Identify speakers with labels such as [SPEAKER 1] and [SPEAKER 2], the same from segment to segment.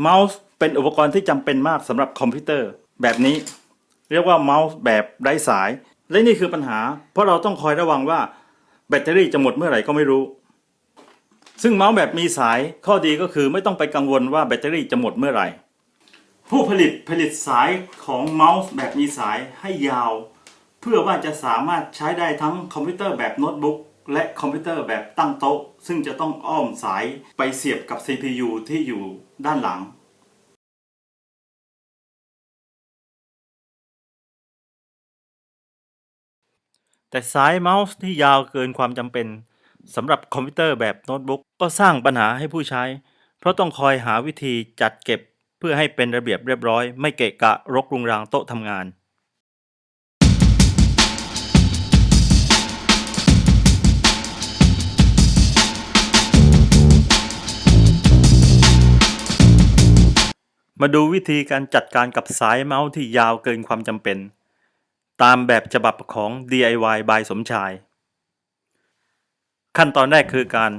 [SPEAKER 1] เมาส์เป็นอุปกรณ์ที่จำเป็นมากสำหรับคอมพิวเตอร์ แบบนี้ เรียกว่าเมาส์แบบไร้สาย และนี่คือปัญหา เพราะเราต้องคอยระวังว่าแบตเตอรี่จะหมดเมื่อไหร่ก็ไม่รู้ ซึ่งเมาส์แบบมีสายข้อดีก็คือไม่ต้องไปกังวลว่าแบตเตอรี่จะหมดเมื่อไหร่ ผู้ผลิตผลิตสายของเมาส์แบบมีสายให้ยาว เพื่อว่าจะสามารถใช้ได้ทั้งคอมพิวเตอร์แบบโน้ตบุ๊ก และคอมพิวเตอร์แบบตั้งโต๊ะ ซึ่งจะต้องอ้อมสายไปเสียบกับ CPU ที่อยู่ด้านหลัง แต่สายเมาส์ที่ยาวเกินความจำเป็นสำหรับคอมพิวเตอร์แบบโน้ตบุ๊กก็สร้างปัญหาให้ผู้ใช้ เพราะต้องคอยหาวิธีจัดเก็บเพื่อให้เป็นระเบียบเรียบร้อย ไม่เกะกะรกรุงรังโต๊ะทำงาน มาดูวิธีการจัดการกับสายเมาส์ที่ยาวเกินความจำเป็น ตามแบบฉบับของ DIY by สมชาย ขั้นตอนแรกคือการ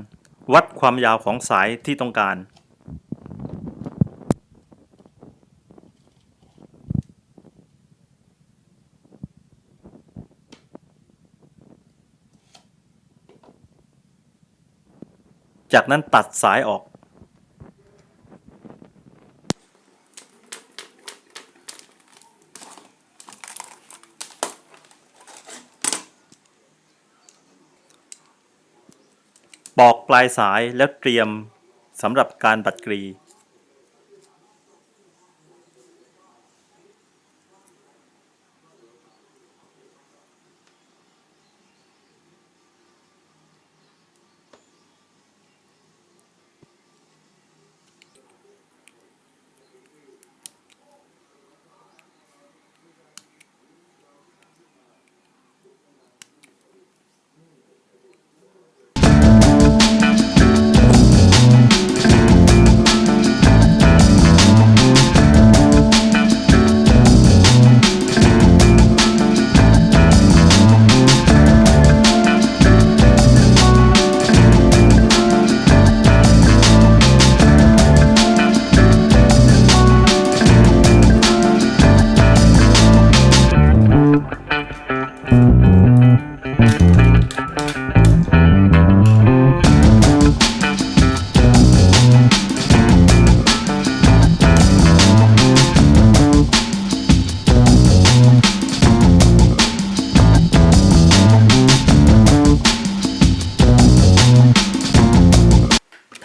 [SPEAKER 1] วัดความยาวของสายที่ต้องการ จากนั้นตัดสายออก ปอกปลายสายแล้วเตรียมสำหรับการบัดกรี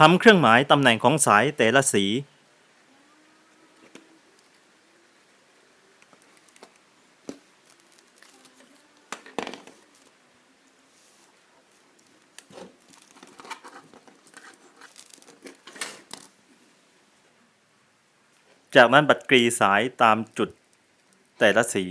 [SPEAKER 1] ทำเครื่องหมายตำแหน่งของสายแต่ละสี จากนั้นบัดกรีสายตามจุดแต่ละสี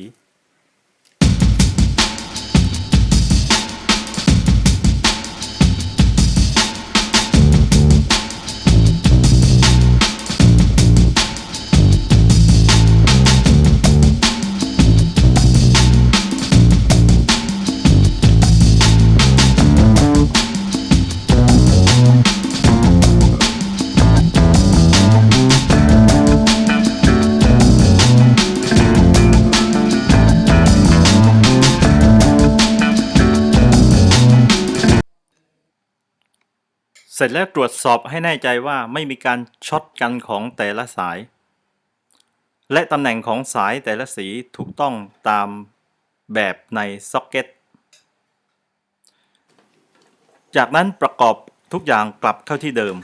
[SPEAKER 1] เสร็จแล้วตรวจสอบให้แน่ใจว่าไม่มีการช็อตกันของแต่ละสาย และตำแหน่งของสายแต่ละสีถูกต้องตามแบบในซ็อกเก็ต จากนั้นประกอบทุกอย่างกลับเข้าที่เดิม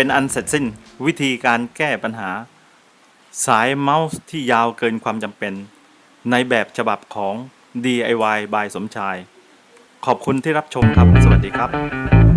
[SPEAKER 1] เป็นอันเสร็จสิ้นวิธีการแก้ปัญหา สายเมาส์ที่ยาวเกินความจำเป็น ในแบบฉบับของ DIY บายสมชาย ขอบคุณที่รับชมครับ สวัสดีครับ